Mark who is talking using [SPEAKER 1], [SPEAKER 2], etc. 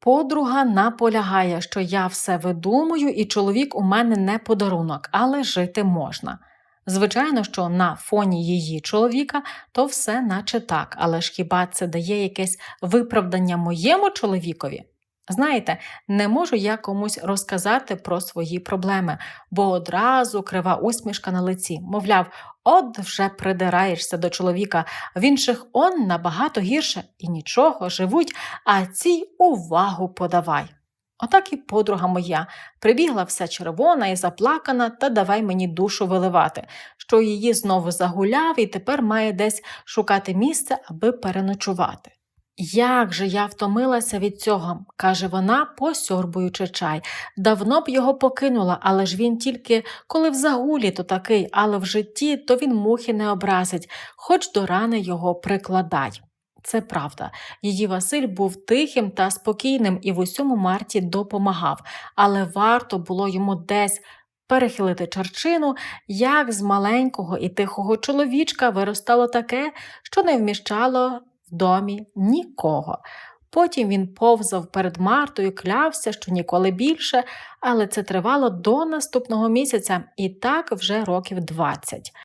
[SPEAKER 1] Подруга наполягає, що я все видумую, і чоловік у мене не подарунок, але жити можна. Звичайно, що на фоні її чоловіка то все наче так, але ж хіба це дає якесь виправдання моєму чоловікові? Знаєте, не можу я комусь розказати про свої проблеми, бо одразу крива усмішка на лиці, мовляв, от вже придираєшся до чоловіка, в інших он набагато гірше і нічого живуть, а цій увагу подавай. Отак і подруга моя прибігла вся червона і заплакана, та давай мені душу виливати, що її знову загуляв і тепер має десь шукати місце, аби переночувати. Як же я втомилася від цього, каже вона, посьорбуючи чай. Давно б його покинула, але ж він тільки коли в загулі, то такий, але в житті то він мухи не образить, хоч до рани його прикладай. Це правда. Її Василь був тихим та спокійним і в усьому Марті допомагав, але варто було йому десь перехилити чарчину, як з маленького і тихого чоловічка виростало таке, що не вміщало домі нікого. Потім він повзав перед Мартою, клявся, що ніколи більше, але це тривало до наступного місяця і так вже років двадцять.